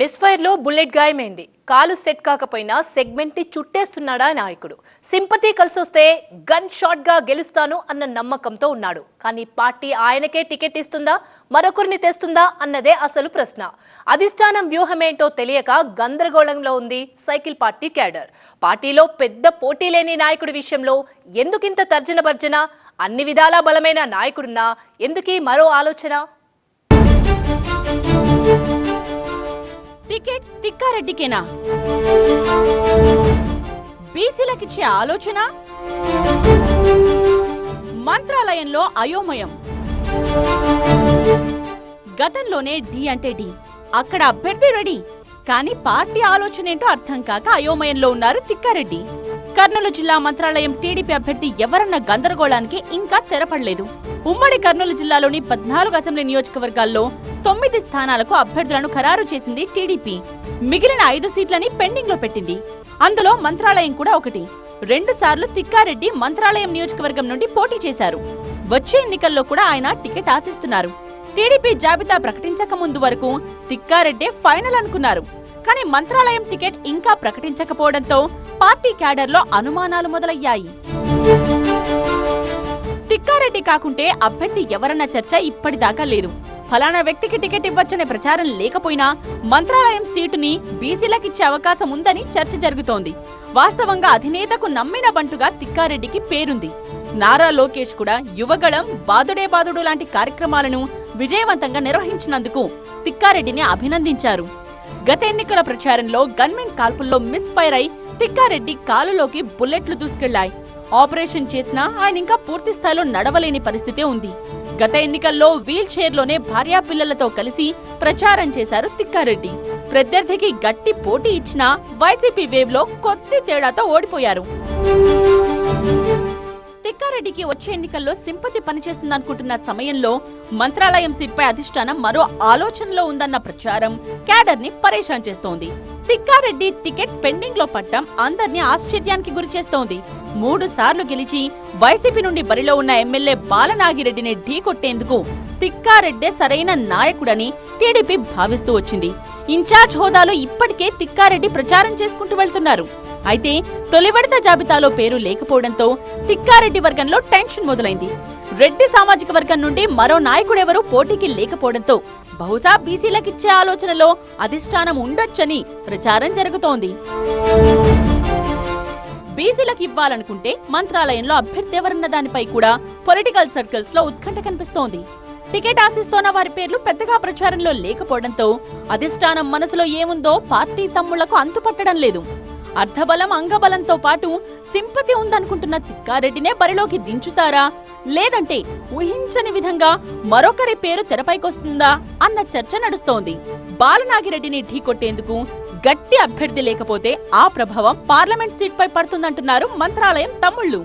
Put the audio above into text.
మిస్ఫైర్లో bullet గాయమైంది. కాలు set కాకపోయినా సెగ్మెంట్ని చుట్టేస్తున్నాడా నాయకుడు. సింపతి కలిసొస్తే గన్ షాట్గా గెలుస్తాను అన్న నమ్మకంతో ఉన్నాడు. కానీ పార్టీ ఆయనకే టికెట్ ఇస్తుందా? మరొకరిని తెస్తుందా అన్నదే అసలు ప్రశ్న. అధిష్టానం వ్యూహమేంటో తెలియక గందరగోళంలో ఉంది సైకిల్ పార్టీ క్యాడర్. పార్టీలో పెద్ద పోటీ లేని నాయకుడి విషయంలో ఎందుకింత తర్జన భర్జన? అన్ని విధాలా బలమైన నాయకుడున్నా ఎందుకీ మరో ఆలోచన? టికెట్ తిక్కారెడ్డికేనా? బీసీలకిచ్చే ఆలోచన? మంత్రాలయంలో అయోమయం. గతంలోనే డి అంటే డి. అక్కడ అభ్యర్థి రెడీ. కానీ పార్టీ ఆలోచన ఏంటో అర్థం కాక అయోమయంలో ఉన్నారు తిక్కారెడ్డి. కర్నూలు జిల్లా మంత్రాలయం టీడీపీ అభ్యర్థి ఎవరన్న గందరగోళానికి ఇంకా తెరపడలేదు. ఉమ్మడి కర్నూలు జిల్లాలోని పద్నాలుగు అసెంబ్లీ నియోజకవర్గాల్లో తొమ్మిది స్థానాలకు అభ్యర్థులను ఖరారు చేసింది టీడీపీ. మిగిలిన ఐదు సీట్లని పెండింగ్లో పెట్టింది. అందులో మంత్రాలయం కూడా ఒకటి. రెండు సార్లు తిక్కారెడ్డి మంత్రాలయం నియోజకవర్గం నుండి పోటీ చేశారు. వచ్చే ఎన్నికల్లో కూడా ఆయన టికెట్ ఆశిస్తున్నారు. టీడీపీ జాబితా ప్రకటించక ముందు వరకు తిక్కారెడ్డే ఫైనల్ అనుకున్నారు. కానీ మంత్రాలయం టికెట్ ఇంకా ప్రకటించకపోవడంతో పార్టీ క్యాడర్లో అనుమానాలు మొదలయ్యాయి. తిక్కారెడ్డి కాకుంటే అభ్యర్థి ఎవరన్న చర్చ ఇప్పటిదాకా లేదు. ఫలానా వ్యక్తికి టికెట్ ఇవ్వచ్చనే ప్రచారం లేకపోయినా మంత్రాలయం సీటుని బీసీలకిచ్చే అవకాశం ఉందని చర్చ జరుగుతోంది. వాస్తవంగా అధినేతకు నమ్మిన బంటుగా తిక్కారెడ్డికి పేరుంది. నారా లోకేష్ కూడా యువగళం బాదుడే బాదుడు లాంటి కార్యక్రమాలను విజయవంతంగా నిర్వహించినందుకు తిక్కారెడ్డిని అభినందించారు. గత ఎన్నికల ప్రచారంలో గన్మెన్ కాల్పుల్లో మిస్ఫైర్ అయి తిక్కారెడ్డి కాలులోకి బుల్లెట్లు దూసుకెళ్ళాయి. ఆపరేషన్ చేసినా ఆయన ఇంకా పూర్తి స్థాయిలో నడవలేని పరిస్థితే ఉంది. గత ఎన్నికల్లో వీల్ చైర్లోనే భార్యా పిల్లలతో కలిసి ప్రచారం చేశారు తిక్కారెడ్డి. ప్రత్యర్థికి గట్టి పోటీ ఇచ్చినా వైసీపీ వేవ్లో కొద్ది తేడాతో ఓడిపోయారు. తిక్కారెడ్డికి వచ్చే ఎన్నికల్లో సింపతి పనిచేస్తుందనుకుంటున్న సమయంలో మంత్రాలయం సీట్పై అధిష్టానం మరో ఆలోచనలో ఉందన్న ప్రచారం క్యాడర్ని పరేషాన్ చేస్తోంది. తిక్కారెడ్డి టికెట్ పెండింగ్లో పట్టడం అందర్నీ ఆశ్చర్యానికి గురిచేస్తోంది. మూడు సార్లు గెలిచి వైసీపీ నుండి బరిలో ఉన్న ఎమ్మెల్యే బాలనాగిరెడ్డిని ఢీకొట్టేందుకు తిక్కారెడ్డే సరైన నాయకుడని టీడీపీ భావిస్తూ వచ్చింది. ఇన్ఛార్జ్ హోదాలో ఇప్పటికే తిక్కారెడ్డి ప్రచారం చేసుకుంటూ వెళ్తున్నారు. అయితే తొలి విడత జాబితాలో పేరు లేకపోవడంతో తిక్కారెడ్డి వర్గంలో టెన్షన్ మొదలైంది. రెడ్డి సామాజిక వర్గం నుండి మరో నాయకుడెవరూ పోటీకి లేకపోవడంతో బహుశా బీసీలకిచ్చే ఆలోచనలో అధిష్టానం ఉండొచ్చని ప్రచారం జరుగుతోంది. బీసీలకు ఇవ్వాలనుకుంటే మంత్రాలయంలో అభ్యర్థి ఎవరన్న దానిపై కూడా పొలిటికల్ సర్కిల్స్లో ఉత్కంఠ కనిపిస్తోంది. టికెట్ ఆశిస్తోన్న వారి పేర్లు పెద్దగా ప్రచారంలో లేకపోవడంతో అధిష్టానం మనసులో ఏముందో పార్టీ తమ్ముళ్ళకు అంతుపట్టడం లేదు. అర్ధబలం అంగబలంతో పాటు సింపతి ఉందనుకుంటున్న తిక్కారెడ్డినే బరిలోకి దించుతారా? లేదంటే ఊహించని విధంగా మరొకరి పేరు తెరపైకొస్తుందా? అన్న చర్చ నడుస్తోంది. బాలనాగిరెడ్డిని ఢీకొట్టేందుకు గట్టి అభ్యర్థి లేకపోతే ఆ ప్రభావం పార్లమెంట్ సీట్పై పడుతుందంటున్నారు మంత్రాలయం తమ్ముళ్ళు.